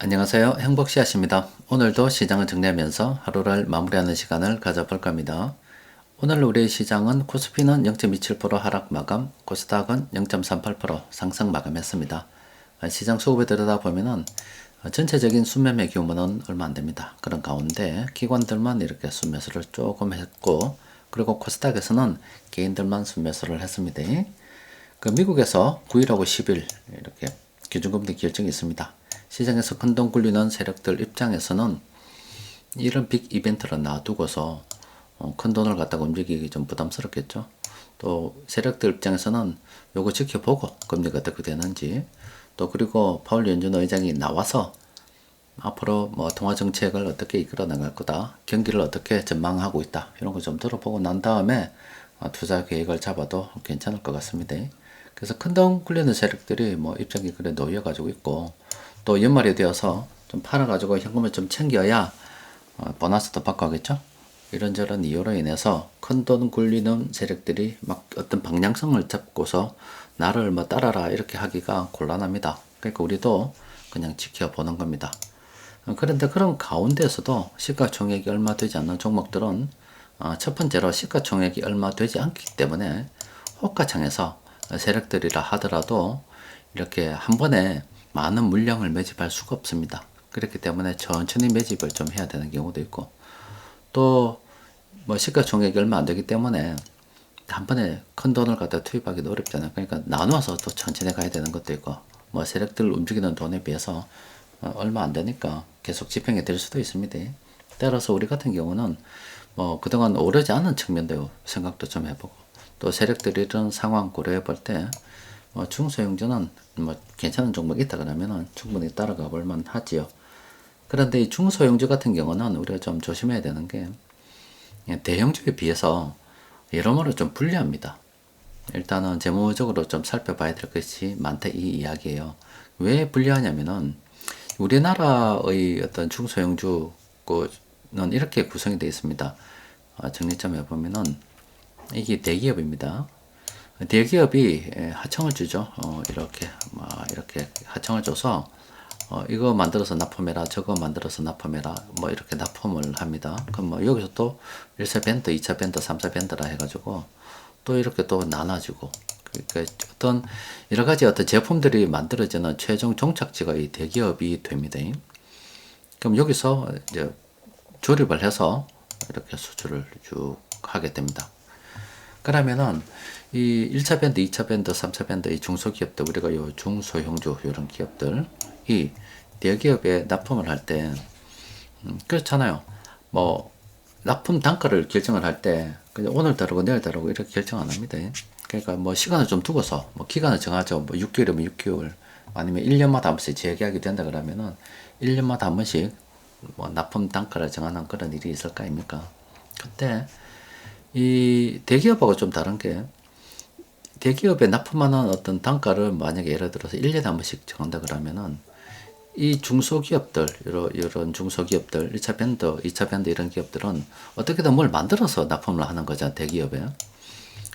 안녕하세요. 행복씨앗입니다. 오늘도 시장을 정리하면서 하루를 마무리하는 시간을 가져볼 겁니다. 오늘 우리 시장은 코스피는 0.27% 하락 마감, 코스닥은 0.38% 상승 마감했습니다. 시장 수급에 들여다보면은 전체적인 순매매 규모는 얼마 안 됩니다. 그런 가운데 기관들만 이렇게 순매수를 조금 했고 그리고 코스닥에서는 개인들만 순매수를 했습니다. 그 미국에서 9일하고 10일 이렇게 기준금리 결정이 있습니다. 시장에서 큰돈 굴리는 세력들 입장에서는 이런 빅 이벤트를 놔두고서 어, 큰 돈을 갖다가 움직이기 좀 부담스럽겠죠. 또 세력들 입장에서는 요거 지켜보고 금리가 어떻게 되는지 또 그리고 파월 연준 의장이 나와서 앞으로 뭐 통화 정책을 어떻게 이끌어 나갈 거다, 경기를 어떻게 전망하고 있다 이런 거 좀 들어보고 난 다음에 어, 투자 계획을 잡아도 괜찮을 것 같습니다. 그래서 큰 돈 굴리는 세력들이 뭐 입장이 그래 놓여 가지고 있고 또 연말이 되어서 좀 팔아가지고 현금을 좀 챙겨야 어, 보너스도 받고 하겠죠. 이런저런 이유로 인해서 큰 돈 굴리는 세력들이 막 어떤 방향성을 잡고서 나를 뭐 따라라 이렇게 하기가 곤란합니다. 그러니까 우리도 그냥 지켜보는 겁니다. 어, 그런데 그런 가운데서도 시가총액이 얼마 되지 않는 종목들은 어, 첫 번째로 시가총액이 얼마 되지 않기 때문에 호가창에서 세력들이라 하더라도 이렇게 한 번에 많은 물량을 매집할 수가 없습니다. 그렇기 때문에 천천히 매집을 좀 해야 되는 경우도 있고 또 뭐 시가총액이 얼마 안 되기 때문에 한 번에 큰 돈을 갖다 투입하기도 어렵잖아요. 그러니까 나누어서 또 천천히 가야 되는 것도 있고 뭐 세력들 움직이는 돈에 비해서 어, 얼마 안 되니까 계속 집행이 될 수도 있습니다. 따라서 우리 같은 경우는 뭐 그동안 오르지 않은 측면도 생각도 좀 해보고 또 세력들이 이런 상황 고려해 볼때 뭐 중소형주는 뭐 괜찮은 종목이 있다 그러면은 충분히 따라가 볼 만 하지요. 그런데 이 중소형주 같은 경우는 우리가 좀 조심해야 되는 게 대형주에 비해서 여러모로 좀 불리합니다. 일단은 재무적으로 좀 살펴봐야 될 것이 많다 이 이야기예요. 왜 불리하냐면은 우리나라의 어떤 중소형주는 이렇게 구성이 되어 있습니다. 아, 정리점 해보면은 이게 대기업입니다. 대기업이 예, 하청을 주죠. 어, 이렇게 막 이렇게 하청을 줘서 어, 이거 만들어서 납품해라, 저거 만들어서 납품해라, 뭐 이렇게 납품을 합니다. 그럼 뭐 여기서 또 1차 밴드, 2차 밴드, 3차 밴드라 해가지고 또 이렇게 또 나눠지고 그러니까 어떤 여러 가지 어떤 제품들이 만들어지는 최종 종착지가 이 대기업이 됩니다. 그럼 여기서 이제 조립을 해서 이렇게 수출을 쭉 하게 됩니다. 그러면은 이 1차 밴드, 2차 밴드, 3차 밴드 이 중소기업들 우리가 요 중소형주 이런 기업들 이 대기업에 납품을 할 때 음, 그렇잖아요. 뭐 납품 단가를 결정을 할때 오늘 다르고 내일 다르고 이렇게 결정 안 합니다. 그러니까 뭐 시간을 좀 두고서 뭐 기간을 정하죠. 뭐 6개월이면 6개월 아니면 1년마다 한 번씩 재계약이 된다 그러면은 1년마다 한 번씩 뭐 납품 단가를 정하는 그런 일이 있을 거 아닙니까? 그때 이 대기업하고 좀 다른 게 대기업에 납품하는 어떤 단가를 만약에 예를 들어서 1년에 한 번씩 정한다 그러면은 이 중소기업들, 이런, 이런 중소기업들, 1차 밴드, 2차 밴드 이런 기업들은 어떻게든 뭘 만들어서 납품을 하는 거죠, 대기업에.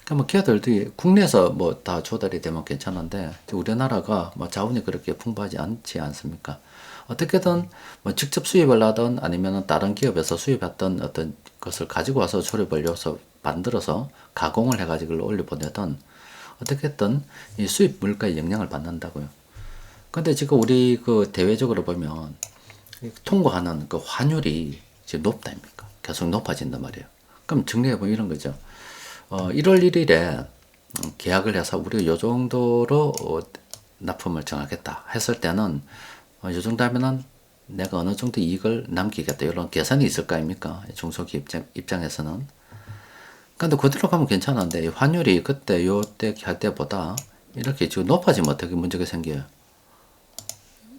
그러니까 뭐 기업들이 국내에서 뭐 다 조달이 되면 괜찮은데 우리나라가 뭐 자원이 그렇게 풍부하지 않지 않습니까? 어떻게든 뭐 직접 수입을 하든 아니면 다른 기업에서 수입했던 어떤 것을 가지고 와서 조립을 해서 만들어서 가공을 해가지고 올려보내든 어떻게든 이 수입 물가에 영향을 받는다고요. 근데 지금 우리 그 대외적으로 보면 통과하는 그 환율이 지금 높다 입니까? 계속 높아진단 말이에요. 그럼 정리해보면 이런 거죠. 어, 1월 1일에 계약을 해서 우리가 요 정도로 어, 납품을 정하겠다 했을 때는 어, 요 정도 하면은 내가 어느 정도 이익을 남기겠다 이런 계산이 있을 거 아닙니까? 중소기업 입장, 입장에서는. 근데 그대로 가면 괜찮은데 환율이 그때 요때 할 때보다 이렇게 지금 높아지면 어떻게 문제가 생겨요?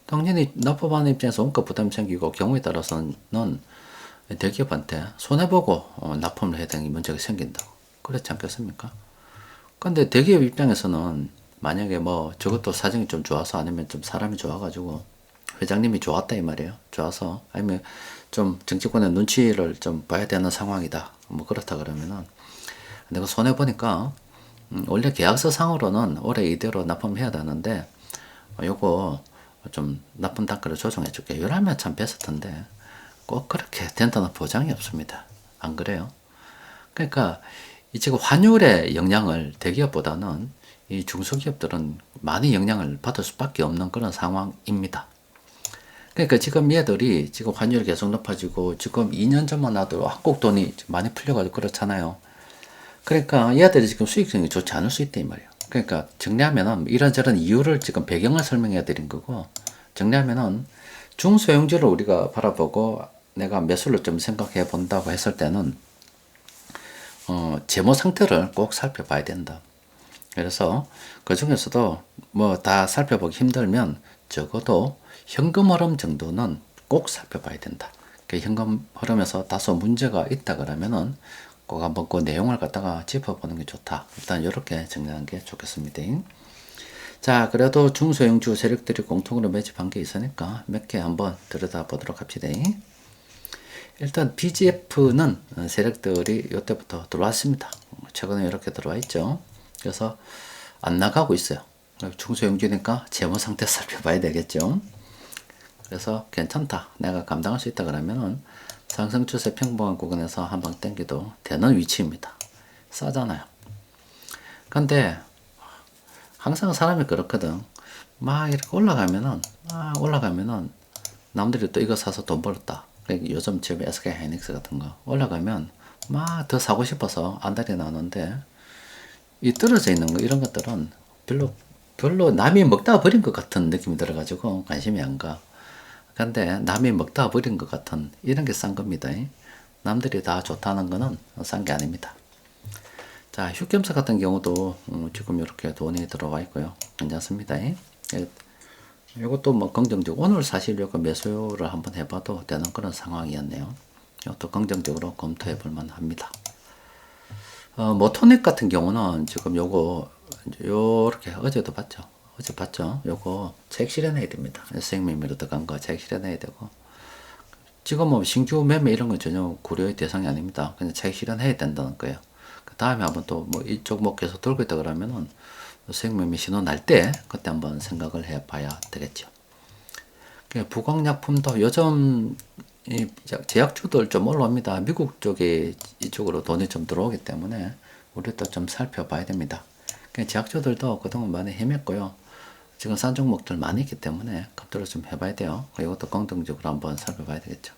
당연히 납품하는 입장에서 원가 부담이 생기고 경우에 따라서는 대기업한테 손해보고 어, 납품을 해야 되는 문제가 생긴다고. 그렇지 않겠습니까? 근데 대기업 입장에서는 만약에 뭐 저것도 사정이 좀 좋아서 아니면 좀 사람이 좋아가지고 회장님이 좋았다 이 말이에요. 좋아서 아니면 좀 정치권의 눈치를 좀 봐야 되는 상황이다. 뭐 그렇다 그러면은 내가 손해 보니까 음, 원래 계약서 상으로는 올해 이대로 납품해야 되는데 어, 요거 좀 나쁜 단가를 조정해 줄게. 이러면 참 베스트인데 꼭 그렇게 된다는 보장이 없습니다. 안 그래요? 그러니까 이 지금 환율의 영향을 대기업보다는 이 중소기업들은 많이 영향을 받을 수밖에 없는 그런 상황입니다. 그러니까 지금 얘들이 지금 환율이 계속 높아지고 지금 2년 전만 하도 한국 돈이 많이 풀려가지고 그렇잖아요. 그러니까 얘들이 지금 수익성이 좋지 않을 수 있다 이 말이에요. 그러니까 정리하면은 이런저런 이유를 지금 배경을 설명해 드린 거고 정리하면은 중소형주를 우리가 바라보고 내가 매수를 좀 생각해 본다고 했을 때는 어, 재무 상태를 꼭 살펴봐야 된다. 그래서 그 중에서도 뭐 다 살펴보기 힘들면 적어도 현금 흐름 정도는 꼭 살펴봐야 된다. 그 현금 흐름에서 다소 문제가 있다 그러면은 꼭 한번 그 내용을 갖다가 짚어보는 게 좋다. 일단 이렇게 정리하는 게 좋겠습니다. 자, 그래도 중소형주 세력들이 공통으로 매집한 게 있으니까 몇 개 한번 들여다 보도록 합시다. 일단 BGF는 세력들이 이때부터 들어왔습니다. 최근에 이렇게 들어와 있죠. 그래서 안 나가고 있어요. 중소형주니까 재무 상태 살펴봐야 되겠죠. 그래서 괜찮다. 내가 감당할 수 있다 그러면은 상승 추세 평범한 구간에서 한 방 땡겨도 되는 위치입니다. 싸잖아요. 근데 항상 사람이 그렇거든. 막 이렇게 올라가면은 막 올라가면은 남들이 또 이거 사서 돈 벌었다. 그러니까 요즘 집에 SK 하이닉스 같은 거 올라가면 막 더 사고 싶어서 안달이 나는데 이 떨어져 있는 거 이런 것들은 별로 별로 남이 먹다가 버린 것 같은 느낌이 들어가지고 관심이 안 가. 근데 남이 먹다가 버린 것 같은 이런 게 싼 겁니다. 남들이 다 좋다는 거는 싼 게 아닙니다. 자, 휴겸사 같은 경우도 음, 지금 이렇게 돈이 들어와 있고요. 괜찮습니다. 이것도 뭐 긍정적. 오늘 사실 요거 매수를 한번 해봐도 되는 그런 상황이었네요. 이것도 긍정적으로 검토해 볼 만 합니다. 어, 모토넥 같은 경우는 지금 요거 요렇게 어제도 봤죠. 어제 봤죠. 요거 책 실현해야 됩니다. 생매매로 들어간 거 책 실현해야 되고 지금 뭐 신규 매매 이런 건 전혀 고려의 대상이 아닙니다. 그냥 책 실현해야 된다는 거예요. 그 다음에 한번 또 뭐 이쪽 목 계속 돌고 있다 그러면은 생명미 신호 날 때 그때 한번 생각을 해 봐야 되겠죠. 부광약품도 요즘 이 제약주들 좀 올라옵니다. 미국 쪽에 이쪽으로 돈이 좀 들어오기 때문에 우리도 좀 살펴봐야 됩니다. 제약주들도 그동안 많이 헤맸고요. 지금 싼 종목들 많이 있기 때문에 급도를 좀 해봐야 돼요. 이것도 긍정적으로 한번 살펴봐야 되겠죠.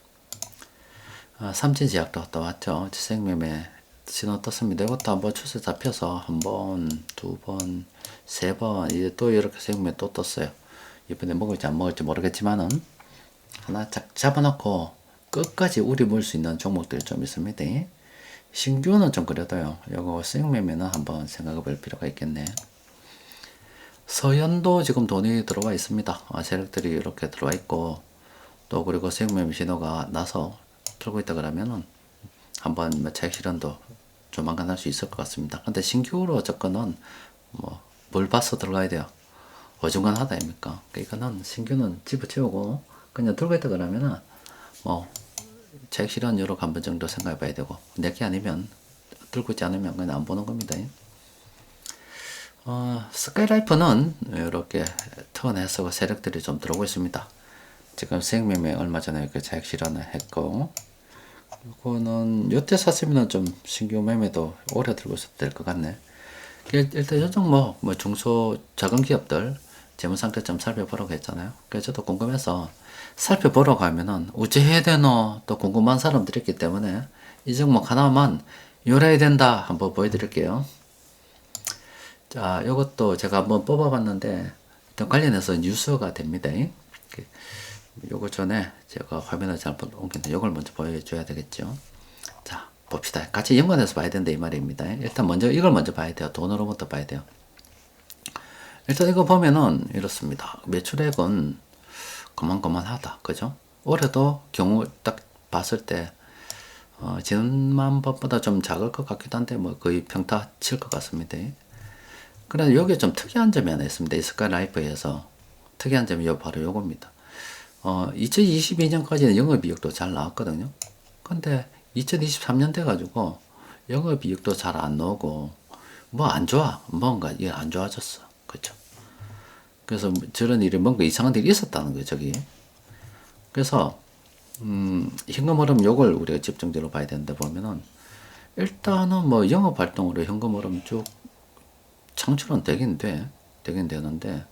아, 삼진제약도 또 왔죠. 생명매 신호 떴습니다. 이것도 한번 추세 잡혀서 한 번, 두 번, 세 번, 이제 또 이렇게 생명매 또 떴어요. 이번에 먹을지 안 먹을지 모르겠지만은 하나 쫙 잡아놓고 끝까지 우리 물 수 있는 종목들이 좀 있습니다. 신규는 좀 그래도요. 이거 생매매는 한번 생각해 볼 필요가 있겠네. 서현도 지금 돈이 들어와 있습니다. 아, 세력들이 이렇게 들어와 있고 또 그리고 생매매 신호가 나서 들고 있다 그러면은 한번 매차 실현도 조만간 할 수 있을 것 같습니다. 근데 신규로 접근은 뭐뭘 봐서 들어가야 돼요. 어중간하다 아닙니까? 그러니까 이거는 신규는 집어치우고 그냥 들고 있다 그러면은 뭐책 실현 여러 한번 정도 생각해 봐야 되고 내게 아니면 들고 있지 않으면 그냥 안 보는 겁니다. 어, 스카이라이프는 이렇게 턴 해서 세력들이 좀 들어오고 있습니다. 지금 생명에 얼마 전에 이렇게 책 실현을 했고 이거는 요때 샀으면 좀 신규 매매도 오래 들고 있어도 될 것 같네. 일단 요 종목 뭐 중소 작은 기업들 재무 상태 좀 살펴보라고 했잖아요. 그래서 저도 궁금해서 살펴보러 가면은 어찌 해야 되노 또 궁금한 사람들이 있기 때문에 이 종목 하나만 요래야 된다 한번 보여드릴게요. 자, 이것도 제가 한번 뽑아봤는데 일단 관련해서 뉴스가 됩니다. 요거 전에 제가 화면을 잘못 옮겼는데 요걸 먼저 보여줘야 되겠죠. 자, 봅시다. 같이 연관해서 봐야 된다 이 말입니다. 일단 먼저 이걸 먼저 봐야 돼요. 돈으로부터 봐야 돼요. 일단 이거 보면은 이렇습니다. 매출액은 그만그만하다. 그죠? 올해도 경우 딱 봤을 때 어, 지난번보다 좀 작을 것 같기도 한데 뭐 거의 평타 칠 것 같습니다. 그런데 여기 좀 특이한 점이 하나 있습니다. 스카 라이프에서 특이한 점이 바로 요겁니다. 어, 2022년까지는 영업이익도 잘 나왔거든요. 근데 2023년 돼가지고 영업이익도 잘 안 나오고 뭐 안 좋아. 뭔가 이게 안 좋아졌어. 그죠? 그래서 저런 일이 뭔가 이상한 일이 있었다는 거예요, 저기. 그래서, 음, 현금 흐름 요걸 우리가 집중적으로 봐야 되는데 보면은, 일단은 뭐 영업 활동으로 현금 흐름 쭉 창출은 되긴 돼. 되긴 되는데,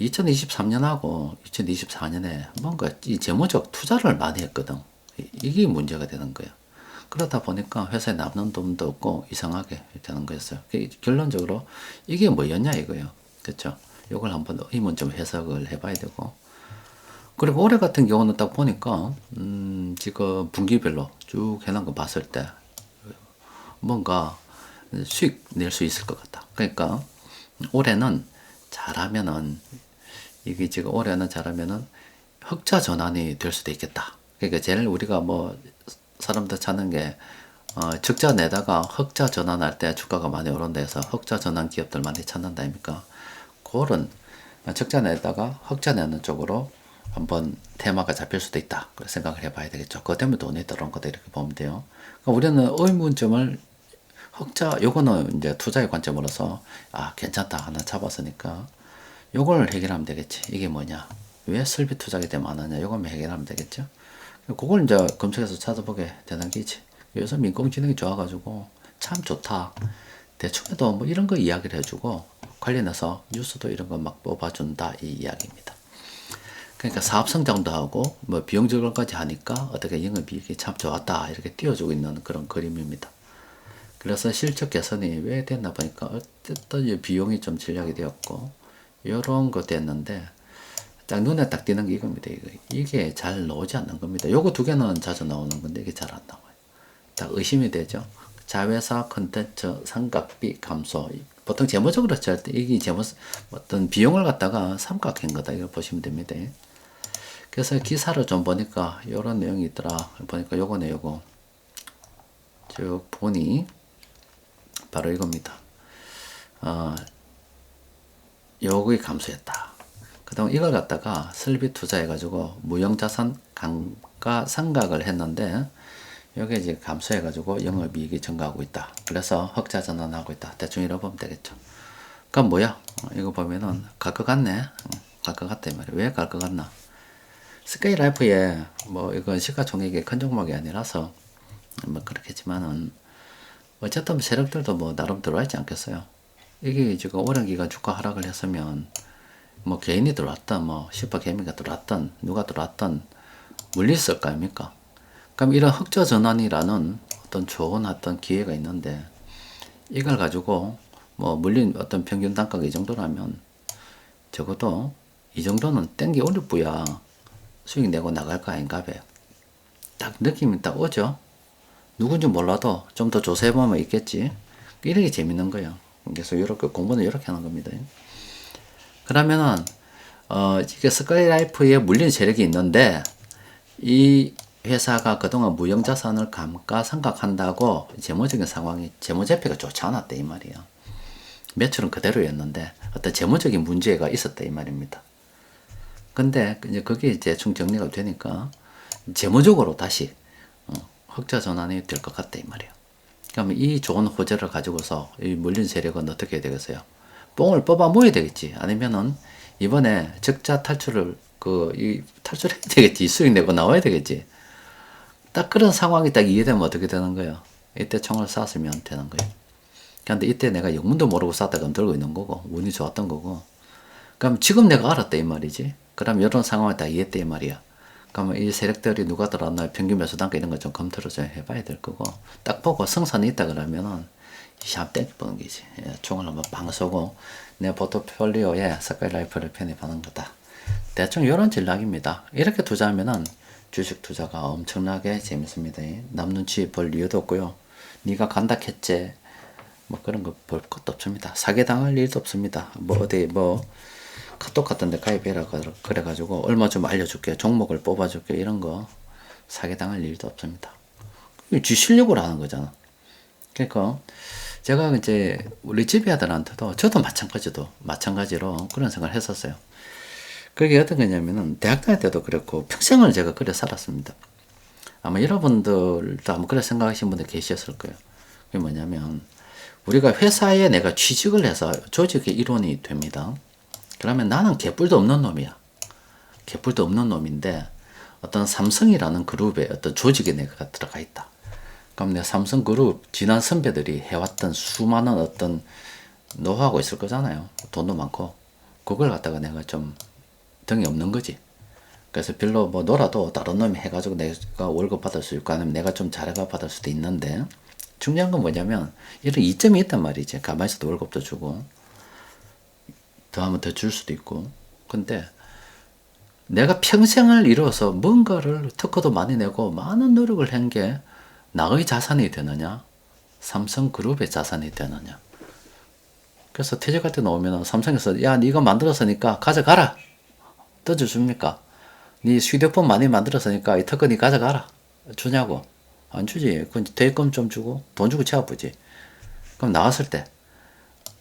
2023년하고 2024년에 뭔가 이 재무적 투자를 많이 했거든. 이- 이게 문제가 되는 거야. 그러다 보니까 회사에 남는 돈도 없고 이상하게 되는 거였어요. 그 결론적으로 이게 뭐였냐 이거예요. 그렇죠? 이걸 한번 의문 좀 해석을 해봐야 되고. 그리고 올해 같은 경우는 딱 보니까 음, 지금 분기별로 쭉 해놓은 거 봤을 때 뭔가 수익 낼 수 있을 것 같다. 그러니까 올해는 잘하면은 이게 지금 올해는 잘하면은 흑자 전환이 될 수도 있겠다. 그러니까 제일 우리가 뭐 사람들 찾는 게 어, 적자 내다가 흑자 전환할 때 주가가 많이 오른다 해서 흑자 전환 기업들 많이 찾는다 아닙니까? 그런 적자 내다가 흑자 내는 쪽으로 한번 테마가 잡힐 수도 있다. 그런 생각을 해봐야 되겠죠. 그것 때문에 돈이 들어온 거다 이렇게 보면 돼요. 그러니까 우리는 의문점을 흑자 요거는 이제 투자의 관점으로서 아 괜찮다. 하나 잡았으니까 요걸 해결하면 되겠지. 이게 뭐냐? 왜 설비 투자가 되면 안 하냐? 요거만 해결하면 되겠죠? 그걸 이제 검색해서 찾아보게 되는 게지. 요새 민공지능이 좋아가지고 참 좋다. 대충해도 뭐 이런 거 이야기를 해주고 관련해서 뉴스도 이런 거 막 뽑아준다. 이 이야기입니다. 그러니까 사업 성장도 하고 뭐 비용 절감까지 하니까 어떻게 영업이익이 참 좋았다. 이렇게 띄워주고 있는 그런 그림입니다. 그래서 실적 개선이 왜 됐나 보니까 어쨌든 이 비용이 좀 전략이 되었고 이런 거 됐는데 딱 눈에 딱 띄는 게 이겁니다. 이게 잘 나오지 않는 겁니다. 요거 두 개는 자주 나오는 건데 이게 잘 안 나와요. 딱 의심이 되죠. 자회사 컨텐츠 삼각비 감소. 보통 재무적으로 할 때 이게 재무 어떤 비용을 갖다가 삼각한 거다 이걸 보시면 됩니다. 그래서 기사를 좀 보니까 이런 내용이 있더라. 보니까 요거네 요거. 쭉 보니 바로 이겁니다. 어, 요거이 감소했다. 그다음 이걸 갖다가 설비 투자해가지고 무형자산 강가 상각을 했는데 여기 이제 감소해가지고 영업이익이 증가하고 있다. 그래서 흑자 전환하고 있다. 대충 이러 보면 되겠죠. 그럼 뭐야? 어, 이거 보면은 갈 것 같네. 갈 것 같다 이 말이야. 왜 갈 것 같나? 스카이라이프에 뭐 이건 시가총액이 큰 종목이 아니라서 뭐 그렇겠지만은 어쨌든 세력들도 뭐 나름 들어와 있지 않겠어요. 이게 지금 오랜 기간 주가 하락을 했으면 뭐 개인이 들어왔던 뭐 슈퍼 개미가 들어왔던 누가 들어왔던 물렸을 거 아닙니까? 그럼 이런 흑자 전환이라는 어떤 좋은 어떤 기회가 있는데 이걸 가지고 뭐 물린 어떤 평균 단가가 이 정도라면 적어도 이 정도는 땡기 올릴 뿌야 수익 내고 나갈 거 아닌가 봐요. 딱 느낌이 딱 오죠? 누군지 몰라도 좀 더 조사해보면 있겠지. 이렇게 재밌는 거예요. 그래서 이렇게 공부는 이렇게 하는 겁니다. 그러면은 어 이게 스카이라이프에 물린 세력이 있는데 이 회사가 그동안 무형자산을 감가상각한다고 재무적인 상황이 재무제표가 좋지 않았다 이 말이에요. 매출은 그대로였는데 어떤 재무적인 문제가 있었다 이 말입니다. 근데 이제 그게 대충 정리가 되니까 재무적으로 다시 어, 흑자 전환이 될 것 같다 이 말이에요. 그러면 이 좋은 호재를 가지고서 이 물린 세력은 어떻게 되겠어요? 뽕을 뽑아 모아야 되겠지. 아니면은 이번에 적자 탈출을 그 이 탈출해야 되겠지. 수익 내고 나와야 되겠지. 딱 그런 상황이 딱 이해되면 어떻게 되는 거예요? 이때 총을 쐈으면 되는 거예요. 근데 이때 내가 영문도 모르고 쐈다가 들고 있는 거고 운이 좋았던 거고 그럼 지금 내가 알았다 이 말이지. 그럼 이런 상황을 다 이해했다 이 말이야. 그러면 이 세력들이 누가 들어왔나 평균 매수 단가 이런 거 좀 검토를 좀 해봐야 될 거고 딱 보고 성산이 있다 그러면은 샵 땡기는 게지. 예, 총을 한번 방 쏘고 내 포트폴리오에 스카이 라이프를 편입하는 거다. 대충 이런 전략입니다. 이렇게 투자하면은 주식 투자가 엄청나게 재밌습니다. 남 눈치 볼 이유도 없고요. 네가 간다 했지. 뭐 그런 거 볼 것도 없습니다. 사기 당할 일도 없습니다. 뭐 어디 뭐 카톡 같은 데 가입해라 그래가지고 얼마 좀 알려줄게 종목을 뽑아줄게 이런 거 사기 당할 일도 없습니다. 지 실력으로 하는 거잖아. 그러니까 제가 이제 우리 집에 아들한테도 저도 마찬가지도 마찬가지로 그런 생각을 했었어요. 그게 어떤 거냐면은 대학 다닐 때도 그랬고 평생을 제가 그래 살았습니다. 아마 여러분들도 아마 그래 생각하시는 분들 계셨을 거예요. 그게 뭐냐면 우리가 회사에 내가 취직을 해서 조직의 일원이 됩니다. 그러면 나는 개뿔도 없는 놈이야. 개뿔도 없는 놈인데 어떤 삼성이라는 그룹에 어떤 조직에 내가 들어가 있다. 그럼 내 삼성 그룹 지난 선배들이 해왔던 수많은 어떤 노하우가 있을 거잖아요. 돈도 많고 그걸 갖다가 내가 좀 등이 없는 거지. 그래서 별로 뭐 놀아도 다른 놈이 해가지고 내가 월급 받을 수 있고 아니면 내가 좀 잘해가 받을 수도 있는데 중요한 건 뭐냐면 이런 이점이 있단 말이지. 가만히 있어도 월급도 주고 더 하면 더 줄 수도 있고. 근데 내가 평생을 이뤄서 뭔가를 특허도 많이 내고 많은 노력을 한 게 나의 자산이 되느냐? 삼성그룹의 자산이 되느냐? 그래서 퇴직할 때 나오면 삼성에서 야, 네가 만들었으니까 가져가라. 떠줘줍니까? 네 휴대폰 많이 만들었으니까 이 특허 네 가져가라. 주냐고? 안 주지. 그건 대금 좀 주고 돈 주고 채아프지. 그럼 나왔을 때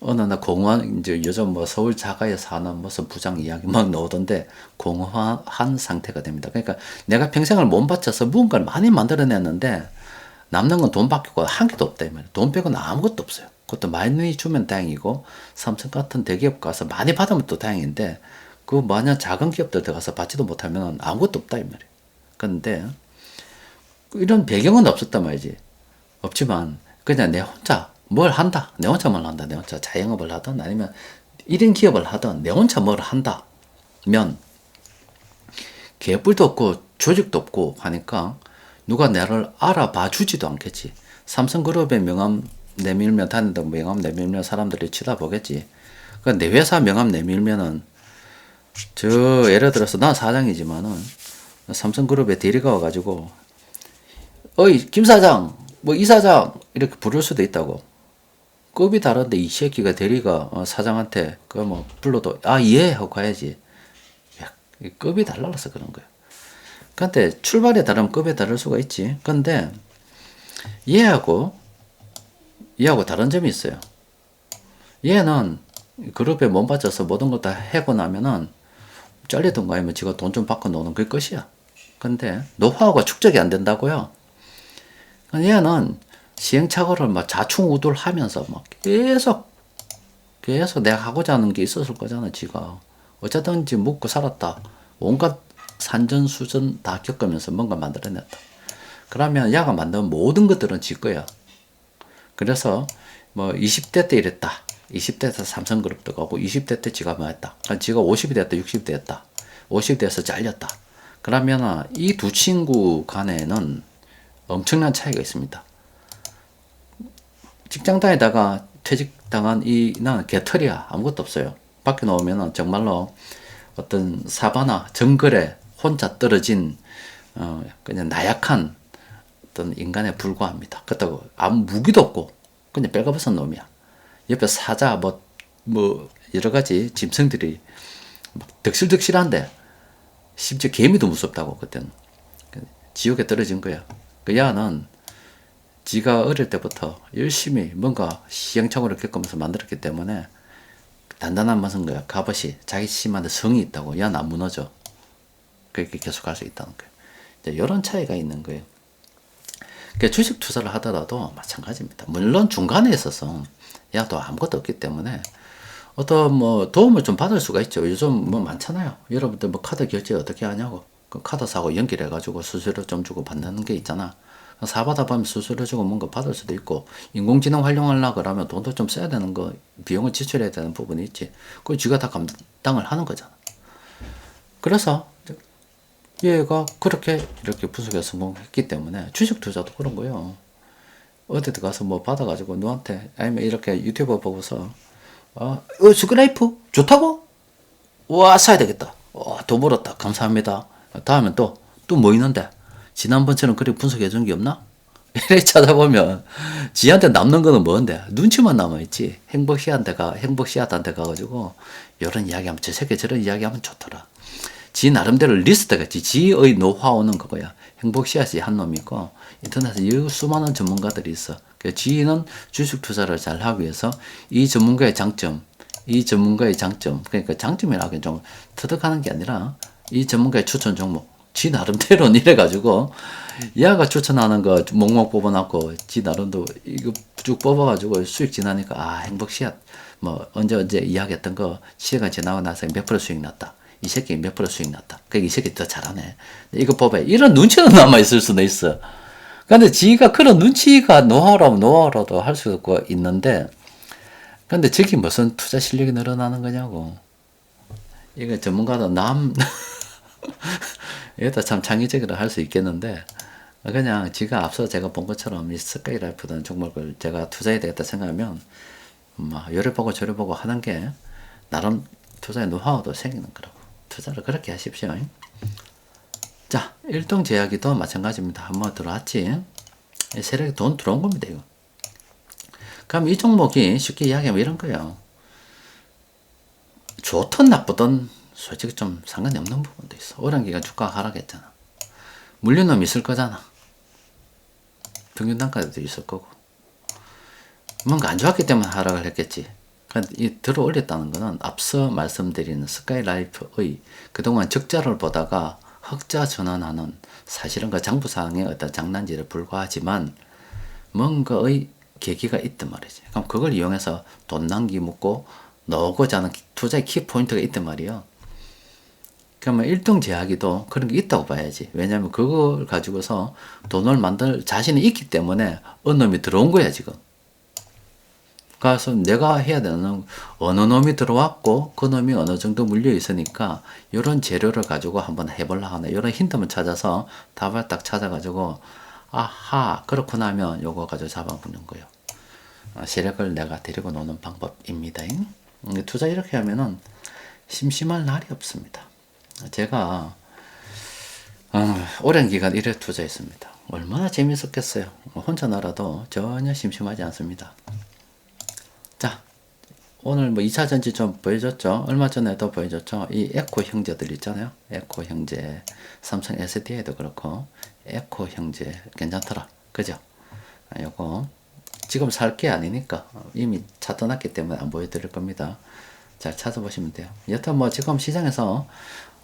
어느 날 공허한 이제 요즘 뭐 서울 자가에 사는 무슨 부장 이야기 막 나오던데 공허한 상태가 됩니다. 그러니까 내가 평생을 몸 바쳐서 무언가를 많이 만들어냈는데 남는 건 돈밖에 없고 한 개도 없다 이 말이야. 돈 빼고는 아무것도 없어요. 그것도 많이 주면 다행이고 삼성 같은 대기업 가서 많이 받으면 또 다행인데 그 만약 작은 기업들 들어가서 받지도 못하면 아무것도 없다 이 말이에요. 그런데 이런 배경은 없었단 말이지. 없지만 그냥 내 혼자 뭘 한다. 내 혼자 뭘 한다. 내 혼자 자영업을 하든 아니면 1인 기업을 하든 내 혼자 뭘 한다. 면 개뿔도 없고 조직도 없고 하니까 누가 나를 알아봐 주지도 않겠지. 삼성그룹의 명함 내밀면 다닌다 명함 내밀면 사람들이 쳐다보겠지. 그내 회사 명함 내밀면은 저 예를 들어서 난 사장이지만은 삼성그룹에 대리가 와가지고 어이 김 사장 뭐 이 사장 이렇게 부를 수도 있다고 급이 다른데 이 새끼가 대리가 어, 사장한테 그 뭐 불러도 아 예 하고 가야지. 야, 이 급이 달라서 그런 거야. 근데 출발에 다르면 급에 다를 수가 있지. 근데 얘하고 얘하고 다른 점이 있어요. 얘는 그룹에 몸 바쳐서 모든 걸다 해고 나면은 잘리든가 아니면 지가 돈 좀 받고 노는 그게 끝이야. 근데 노하우가 축적이 안 된다고요. 얘는 시행착오를 막 자충우돌 하면서 막 계속 계속 내가 하고자 하는 게 있었을 거잖아 지가. 어쨌든지 묵고 살았다. 온갖 산전수전 다 겪으면서 뭔가 만들어냈다. 그러면 야가 만든 모든 것들은 지 거야. 그래서 뭐 20대 때 이랬다. 20대 때 삼성그룹도 가고 20대 때 지가 뭐 했다. 그러니까 지가 50이 됐다 60이 됐다. 50이 돼서 잘렸다. 그러면 이 두 친구 간에는 엄청난 차이가 있습니다 직장 다니다가 퇴직당한 이 나는 개털이야 아무것도 없어요. 밖에 나오면은 정말로 어떤 사바나 정글에 혼자 떨어진 어 그냥 나약한 어떤 인간에 불과합니다. 그렇다고 아무 무기도 없고 그냥 뺄가벗은 놈이야. 옆에 사자 뭐뭐 뭐 여러 가지 짐승들이 막 득실득실한데 심지어 개미도 무섭다고 그때는 지옥에 떨어진 거야. 그 야는 지가 어릴 때부터 열심히 뭔가 시행착오를 겪으면서 만들었기 때문에 단단한 맛은 거야. 값없이 자기 심한테 성이 있다고. 야, 나 무너져. 그렇게 계속 할 수 있다는 거예요. 이런 차이가 있는 거예요. 그러니까 주식 투자를 하더라도 마찬가지입니다. 물론 중간에 있어서 야, 또 아무것도 없기 때문에 어떤 뭐 도움을 좀 받을 수가 있죠. 요즘 뭐 많잖아요. 여러분들 뭐 카드 결제 어떻게 하냐고. 그 카드 사고 연결해가지고 수수료 좀 주고 받는 게 있잖아. 사받아 보면 수술해주고 뭔가 받을 수도 있고 인공지능 활용하려 그러면 돈도 좀 써야 되는 거 비용을 지출해야 되는 부분이 있지. 그걸 쥐가 다 감당을 하는 거잖아. 그래서 얘가 그렇게 이렇게 부석에 성공했기 때문에 주식 투자도 그런 거예요. 어디 가서 뭐 받아가지고 너한테 아니면 이렇게 유튜브 보고서 어, 어 스크라이프 좋다고? 와 사야 되겠다. 와, 돈 벌었다. 감사합니다. 다음엔 또 또 뭐 있는데 지난번처럼 그렇게 분석해 준 게 없나? 이렇게 찾아보면 지한테 남는 거는 뭔데? 눈치만 남아있지. 행복시한테 가, 행복시한테 가가지고 이런 이야기 하면 저 새끼 저런 이야기 하면 좋더라. 지 나름대로 리스트가 있지. 지의 노하우는 그거야. 행복시앗이 한 놈이 있고 인터넷에 이 수많은 전문가들이 있어. 그 지는 주식 투자를 잘 하기 위해서 이 전문가의 장점, 이 전문가의 장점, 그러니까 장점이라고 좀 터득하는 게 아니라 이 전문가의 추천 종목, 지 나름대로는 이래가지고 얘가 추천하는 거 몽몽 뽑아놨고 지 나름도 이거 쭉 뽑아가지고 수익 지나니까 아 행복 씨앗 뭐 언제 언제 이야기했던 거 시간 지나고 나서 몇 프로 수익 났다. 이 새끼 몇 프로 수익 났다. 그이 새끼 더 잘하네. 이거 뽑아 이런 눈치도 남아 있을 수도 있어. 근데 지가 그런 눈치가 노하우라면 노하우라도 할 수 있고 있는데 근데 저게 무슨 투자 실력이 늘어나는 거냐고. 이거 전문가도 남 이것도 참 창의적으로 할수 있겠는데 그냥 지가 앞서 제가 본 것처럼 이 스카이 라이프든 종목을 제가 투자해야 되겠다 생각하면 막 요래 보고 저래 보고 하는 게 나름 투자의 노하우도 생기는 거라고 투자를 그렇게 하십시오. 자, 일동 제약이도 마찬가지입니다. 한번 들어왔지. 이 세력이 돈 들어온 겁니다, 이거. 그럼 이 종목이 쉽게 이야기하면 이런 거예요. 좋든 나쁘든 솔직히 좀 상관이 없는 부분도 있어. 오랜 기간 주가가 하락했잖아. 물려놈 있을 거잖아. 평균 단가도 있을 거고. 뭔가 안 좋았기 때문에 하락을 했겠지. 그러니까 이 들어 올렸다는 거는 앞서 말씀드린 스카이라이프의 그동안 적자를 보다가 흑자 전환하는 사실은 그 장부상의 어떤 장난질에 불과하지만 뭔가의 계기가 있단 말이지. 그럼 그걸 이용해서 돈 남기 묻고 넣고자 하는 투자의 키포인트가 있단 말이에요. 그러면 일동 제약이도 그런 게 있다고 봐야지. 왜냐하면 그걸 가지고서 돈을 만들 자신이 있기 때문에 어느 놈이 들어온 거야, 지금. 그래서 내가 해야 되는 어느 놈이 들어왔고 그 놈이 어느 정도 물려 있으니까 이런 재료를 가지고 한번 해볼라 하네. 이런 힌트만 찾아서 답을 딱 찾아가지고 아하 그렇구나 하면 요거 가지고 잡아보는 거예요. 어, 세력을 내가 데리고 노는 방법입니다. 음, 투자 이렇게 하면은 심심할 날이 없습니다. 제가 어, 오랜 기간 이래 투자했습니다. 얼마나 재밌었겠어요. 혼자 나라도 전혀 심심하지 않습니다. 자, 오늘 뭐 2차 전지 좀 보여줬죠? 얼마 전에도 보여줬죠? 이 에코 형제들 있잖아요. 에코 형제, 삼성 SDI도 그렇고, 에코 형제 괜찮더라. 그죠? 아, 요거, 지금 살 게 아니니까 이미 차 떠났기 때문에 안 보여드릴 겁니다. 잘 찾아보시면 돼요. 여튼 뭐 지금 시장에서,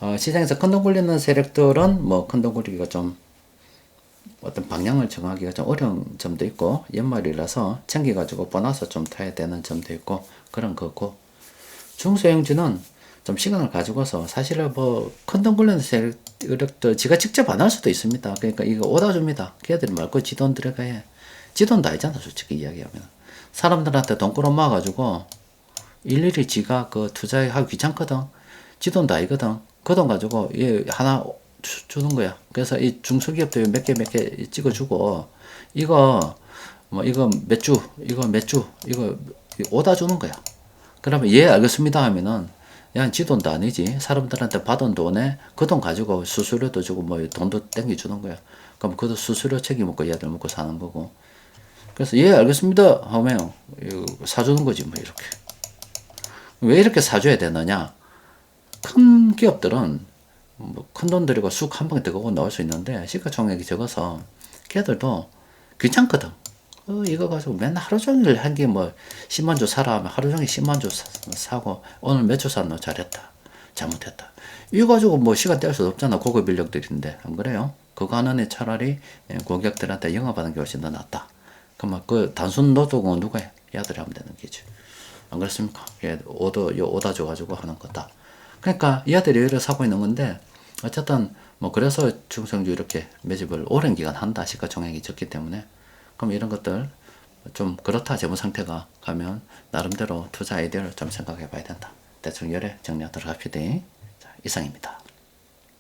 어, 시장에서 큰돈 굴리는 세력들은 뭐 큰돈 굴리기가 좀 어떤 방향을 정하기가 좀 어려운 점도 있고 연말이라서 챙겨가지고 보너스 좀 타야 되는 점도 있고 그런 거고 중소형주는 좀 시간을 가지고서 사실은 뭐큰돈 굴리는 세력도 지가 직접 안 할 수도 있습니다. 그러니까 이거 오다 줍니다. 걔들이 말고 지돈 들어가 해. 지 돈도 아니잖아 솔직히 이야기하면 사람들한테 돈 끌어모아가지고 일일이 지가 그 투자하기 귀찮거든. 지 돈도 아니거든. 그 돈 가지고 얘 하나 주, 주는 거야. 그래서 이 중소기업들 몇개 몇 개 찍어주고 이거 뭐 이거 몇 주, 이거 몇 주, 이거 오다 주는 거야. 그러면 예 알겠습니다 하면은 야, 지 돈도 아니지. 사람들한테 받은 돈에 그 돈 가지고 수수료도 주고 뭐 돈도 땡겨 주는 거야. 그럼 그도 수수료 책임 먹고 얘들 먹고 사는 거고. 그래서 예 알겠습니다 하면 사주는 거지 뭐 이렇게. 왜 이렇게 사줘야 되느냐? 큰 기업들은 뭐 큰 돈 들이고 쑥 한 방에 들어가고 나올 수 있는데 시가총액이 적어서 걔들도 귀찮거든. 어, 이거 가지고 맨날 하루 종일 한 게 뭐 10만 주 사라 하면 하루 종일 10만 주 사, 고 오늘 몇 주 샀노 잘했다. 잘못했다. 이거 가지고 뭐 시간 뗄 수 없잖아. 고급 인력들인데. 안 그래요? 그거 애 차라리 예, 고객들한테 영업하는 게 훨씬 더 낫다. 그러면 그 단순 노동은 누가 해? 얘들이 하면 되는 거지. 안 그렇습니까? 얘 오더, 요 오다 줘가지고 하는 거다. 그러니까 얘들이 이를 사고 있는 건데 어쨌든 뭐 그래서 중성주 이렇게 매집을 오랜 기간 한다 시가총액이 적기 때문에 그럼 이런 것들 좀 그렇다 재무 상태가 가면 나름대로 투자 아이디어를 좀 생각해 봐야 된다. 대충 열에 정리하도록 합시다. 자, 이상입니다.